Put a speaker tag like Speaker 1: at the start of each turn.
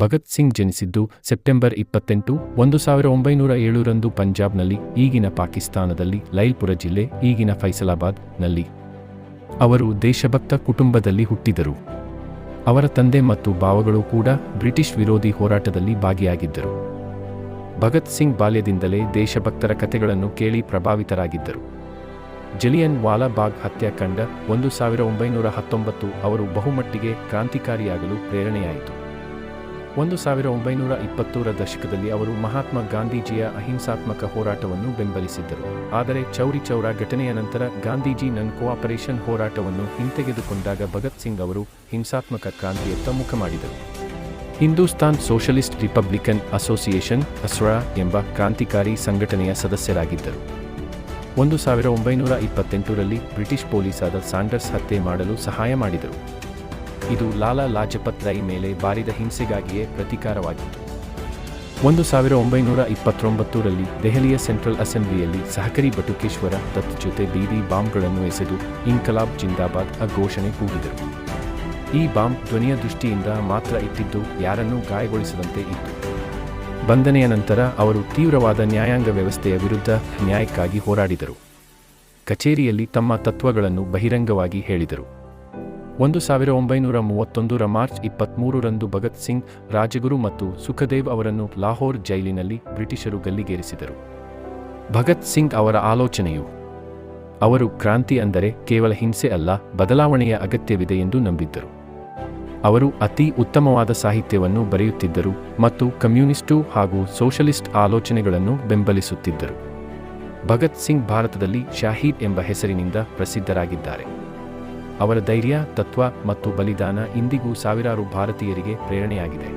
Speaker 1: Bhagat Singh ಜನಿಸಿದ್ದು September ಇಪ್ಪತ್ತೆಂಟು, ಒಂದು ಸಾವಿರ ಒಂಬೈನೂರ ಏಳರಂದು ಪಂಜಾಬ್ನಲ್ಲಿ, ಈಗಿನ ಪಾಕಿಸ್ತಾನದಲ್ಲಿ, ಲೈಲ್ಪುರ ಜಿಲ್ಲೆ, ಈಗಿನ ಫೈಸಲಾಬಾದ್ನಲ್ಲಿ. ಅವರು ದೇಶಭಕ್ತ ಕುಟುಂಬದಲ್ಲಿ ಹುಟ್ಟಿದರು. ಅವರ ತಂದೆ ಮತ್ತು ಭಾವಗಳು ಕೂಡ ಬ್ರಿಟಿಷ್ ವಿರೋಧಿ ಹೋರಾಟದಲ್ಲಿ ಭಾಗಿಯಾಗಿದ್ದರು. ಭಗತ್ ಸಿಂಗ್ ಬಾಲ್ಯದಿಂದಲೇ ದೇಶಭಕ್ತರ ಕಥೆಗಳನ್ನು ಕೇಳಿ ಪ್ರಭಾವಿತರಾಗಿದ್ದರು. ಜಲಿಯನ್ ವಾಲಾಬಾಗ್ ಹತ್ಯಾಕಾಂಡ, ಒಂದು ಸಾವಿರ ಒಂಬೈನೂರ ಹತ್ತೊಂಬತ್ತು, ಅವರು ಬಹುಮಟ್ಟಿಗೆ ಕ್ರಾಂತಿಕಾರಿಯಾಗಲು ಪ್ರೇರಣೆಯಾಯಿತು. ಒಂದು ಸಾವಿರ ಒಂಬೈನೂರ ಇಪ್ಪತ್ತರ ದಶಕದಲ್ಲಿ ಅವರು ಮಹಾತ್ಮ ಗಾಂಧೀಜಿಯ ಅಹಿಂಸಾತ್ಮಕ ಹೋರಾಟವನ್ನು ಬೆಂಬಲಿಸಿದ್ದರು. ಆದರೆ ಚೌರಿ ಚೌರ ಘಟನೆಯ ನಂತರ ಗಾಂಧೀಜಿ ನನ್ ಕೋಆಪರೇಷನ್ ಹೋರಾಟವನ್ನು ಹಿಂತೆಗೆದುಕೊಂಡಾಗ ಭಗತ್ ಸಿಂಗ್ ಅವರು ಹಿಂಸಾತ್ಮಕ ಕ್ರಾಂತಿಯತ್ತ ಮುಖ ಮಾಡಿದರು. ಹಿಂದೂಸ್ತಾನ್ ಸೋಷಲಿಸ್ಟ್ ರಿಪಬ್ಲಿಕನ್ ಅಸೋಸಿಯೇಷನ್, ಅಸ್ರಾ ಎಂಬ ಕ್ರಾಂತಿಕಾರಿ ಸಂಘಟನೆಯ ಸದಸ್ಯರಾಗಿದ್ದರು. ಒಂದು ಸಾವಿರ ಒಂಬೈನೂರ ಇಪ್ಪತ್ತೆಂಟರಲ್ಲಿ ಬ್ರಿಟಿಷ್ ಪೊಲೀಸಾದ ಸಾಂಡರ್ಸ್ ಹತ್ಯೆ ಮಾಡಲು ಸಹಾಯ ಮಾಡಿದರು. ಇದು ಲಾಲಾ ಲಾಜಪತ್ ರೈ ಮೇಲೆ ಬಾರಿದ ಹಿಂಸೆಗಾಗಿಯೇ ಪ್ರತೀಕಾರವಾಗಿತ್ತು ಒಂದು ಸಾವಿರ ಒಂಬೈನೂರ ಇಪ್ಪತ್ತೊಂಬತ್ತರಲ್ಲಿ ದೆಹಲಿಯ ಸೆಂಟ್ರಲ್ ಅಸೆಂಬ್ಲಿಯಲ್ಲಿ ಸಹಕರಿ ಬಟುಕೇಶ್ವರ ದತ್ ಜೊತೆ ಬೀದಿ ಬಾಂಬ್ಗಳನ್ನು ಎಸೆದು ಇನ್ಕಲಾಬ್ ಜಿಂದಾಬಾದ್ ಘೋಷಣೆ ಕೂಗಿದರು. ಈ ಬಾಂಬ್ ಧ್ವನಿಯ ದೃಷ್ಟಿಯಿಂದ ಮಾತ್ರ ಇಟ್ಟಿದ್ದು ಯಾರನ್ನೂ ಗಾಯಗೊಳಿಸದಂತೆ ಇತ್ತು. ಬಂಧನೆಯ ನಂತರ ಅವರು ತೀವ್ರವಾದ ನ್ಯಾಯಾಂಗ ವ್ಯವಸ್ಥೆಯ ವಿರುದ್ಧ ನ್ಯಾಯಕ್ಕಾಗಿ ಹೋರಾಡಿದರು. ಕಚೇರಿಯಲ್ಲಿ ತಮ್ಮ ತತ್ವಗಳನ್ನು ಬಹಿರಂಗವಾಗಿ ಹೇಳಿದರು. ಒಂದು ಸಾವಿರ ಒಂಬೈನೂರ ಮೂವತ್ತೊಂದರ ಮಾರ್ಚ್ ಇಪ್ಪತ್ತ್ಮೂರರಂದು ಭಗತ್ ಸಿಂಗ್, ರಾಜಗುರು ಮತ್ತು ಸುಖದೇವ್ ಅವರನ್ನು ಲಾಹೋರ್ ಜೈಲಿನಲ್ಲಿ ಬ್ರಿಟಿಷರು ಗಲ್ಲಿಗೇರಿಸಿದರು. ಭಗತ್ ಸಿಂಗ್ ಅವರ ಆಲೋಚನೆಯು, ಅವರು ಕ್ರಾಂತಿ ಅಂದರೆ ಕೇವಲ ಹಿಂಸೆ ಅಲ್ಲ, ಬದಲಾವಣೆಯ ಅಗತ್ಯವಿದೆ ಎಂದು ನಂಬಿದ್ದರು. ಅವರು ಅತಿ ಉತ್ತಮವಾದ ಸಾಹಿತ್ಯವನ್ನು ಬರೆಯುತ್ತಿದ್ದರು ಮತ್ತು ಕಮ್ಯುನಿಸ್ಟು ಹಾಗೂ ಸೋಷಲಿಸ್ಟ್ ಆಲೋಚನೆಗಳನ್ನು ಬೆಂಬಲಿಸುತ್ತಿದ್ದರು. ಭಗತ್ ಸಿಂಗ್ ಭಾರತದಲ್ಲಿ ಶಾಹೀದ್ ಎಂಬ ಹೆಸರಿನಿಂದ ಪ್ರಸಿದ್ಧರಾಗಿದ್ದಾರೆ. ಅವರ ಧೈರ್ಯ ತತ್ವ ಮತ್ತು ಬಲಿದಾನ ಇಂದಿಗೂ ಸಾವಿರಾರು ಭಾರತೀಯರಿಗೆ ಪ್ರೇರಣೆಯಾಗಿದೆ.